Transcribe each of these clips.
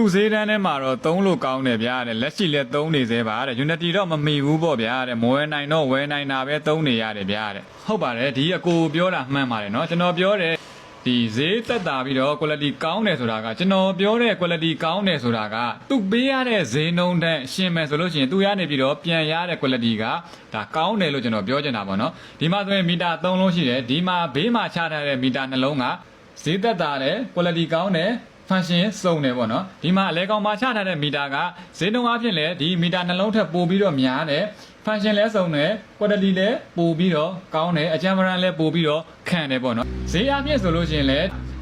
သူ့ဈေးတန်းထဲမှာတော့သုံးလို့ကောင်းတယ်ဗျာတဲ့လက်ရှိလက်သုံးနေသေးပါတဲ့ Unity တော့မမီဘူးပေါ့ဗျာတဲ့မဝယ်နိုင်တော့ဝယ်နိုင်တာပဲသုံးနေရတယ်ဗျာတဲ့ဟုတ်ပါတယ်ဒီအကိုပြောတာမှန်ပါတယ်နော်ကျွန်တော်ပြောတယ်ဒီဈေးသက်သာပြီးတော့ quality ကောင်းတယ်ဆိုတာကကျွန်တော်ပြောတဲ့ quality ကောင်းတယ်ဆိုတာကသူပေးရတဲ့ဈေးနှုန်းတန်းရှင်းမယ်ဆိုလို့ရှိရင်သူရနေပြီးတော့ပြန်ရတဲ့ quality ကဒါကောင်းတယ်လို့ကျွန်တော်ပြောချင်တာပေါ့နော်ဒီမှာဆိုရင်မီတာ3လုံးရှိတယ်ဒီမှာဘေးမှာချထားတဲ့မီတာနှလုံးကဈေးသက်သာတယ် quality ကောင်းတယ် function စုံတယ်ပေါ့နော်ဒီမှာအလဲကောင်မှာချထားတဲ့မီတာကဈေးနှုန်းအဖြစ်လဲဒီမီတာနှလုံးထက်ပိုပြီးတော့များတယ် function လဲစုံတယ် quality လဲပိုပြီးတော့ကောင်းတယ်အကြံပရန်လဲပိုပြီးတော့ခံတယ်ပေါ့နော်ဈေးအပြည့်ဆိုလို့ရှိရင်လဲ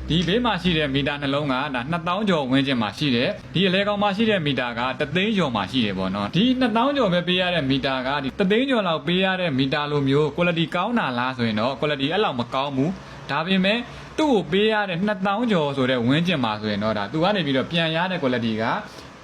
ဒီဘေးမှာရှိတဲ့မီတာနှလုံးကဒါ2000ကျော်ဝန်းကျင်မှာရှိတယ်ဒီအလဲကောင်မှာရှိတဲ့မီတာက3သိန်းကျော်မှာရှိတယ်ပေါ့နော်ဒီ2000ကျော်ပဲပေးရတဲ့မီတာကဒီ3သိန်းကျော်လောက်ပေးရတဲ့မီတာလိုမျိုး quality ကောင်းတာလားဆိုရင်တော့ quality အဲ့လောက်မကောင်းဘူးဒါပေမဲ့ သူ့ကိုပေးရတဲ့2000ကျော်ဆိုတဲ့ဝန်းကျင်မှာဆိုရင်တော့ဒါသူကနေပြီးတော့ပြန်ရတဲ့ quality က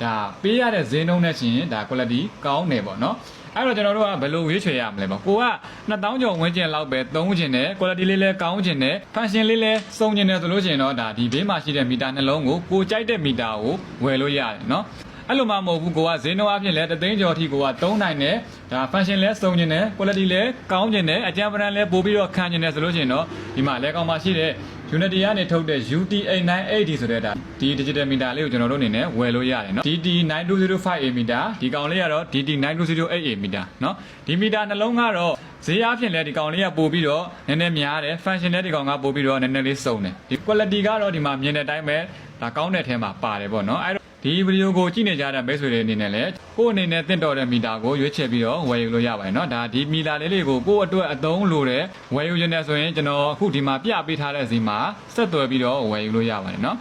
ဒါပေးရတဲ့ဈေးနှုန်းနဲ့ရှင်ဒါ quality ကောင်းတယ်ပေါ့နော်အဲ့တော့ကျွန်တော်တို့ကဘယ်လိုရွေးချယ်ရမလဲပေါ့ကိုက2000ကျော်ဝန်းကျင်လောက်ပဲသုံးချင်တယ် quality လေးလည်းကောင်းချင်တယ် function လေးလည်းစုံချင်တယ်ဆိုလို့ရှိရင်တော့ဒါဒီဘေးမှာရှိတဲ့မီတာနှလုံးကိုကိုကြိုက်တဲ့မီတာကိုဝယ်လို့ရတယ်နော် အဲ့လိုမှမဟုတ်ဘူးကိုကဈေးနှုန်းအပြင်လည်းတသိန်းကျော်အထိကိုကသုံးနိုင်တယ်ဒါ function လည်းစုံနေတယ် quality လည်းကောင်းနေတယ်အကြံပဏ္ဍလည်းပို့ပြီးတော့ခံနေတယ်ဆိုလို့ရှိရင်တော့ဒီမှာလည်းကောင်းမှရှိတဲ့ Unity ကနေထုတ်တဲ့ UTA980 ဆိုတဲ့ဒါဒီ digital meter လေးကိုကျွန်တော်တို့အနေနဲ့ဝယ်လို့ရတယ်နော် DT9205A meter ဒီကောင်လေးကတော့ DT9208A meter နော်ဒီမီတာနှလုံးကတော့ဈေးအားဖြင့်လည်းဒီကောင်လေးကပို့ပြီးတော့နည်းနည်းများတယ် function လည်းဒီကောင်ကပို့ပြီးတော့နည်းနည်းလေးစုံတယ်ဒီ quality ကတော့ဒီမှာမြင်တဲ့အတိုင်းပဲဒါကောင်းတဲ့အထဲမှာပါတယ်ပေါ့နော်အဲ့ ဒီဗီဒီယိုကိုကြည့်နေကြတဲ့မိတ်ဆွေတွေအနေနဲ့လည်းကိုယ့်အနေနဲ့တင့်တော်တဲ့မီတာကိုရွေးချယ်ပြီးတော့ဝယ်ယူလို့ရပါတယ်เนาะဒါဒီမီတာလေးလေးကိုကိုယ့်အတွက်အသုံးလိုတဲ့ဝယ်ယူခြင်းနဲ့ဆိုရင်ကျွန်တော်အခုဒီမှာပြပေးထားတဲ့ဈေးမှာဆက်သွယ်ပြီးတော့ဝယ်ယူလို့ရပါတယ်เนาะ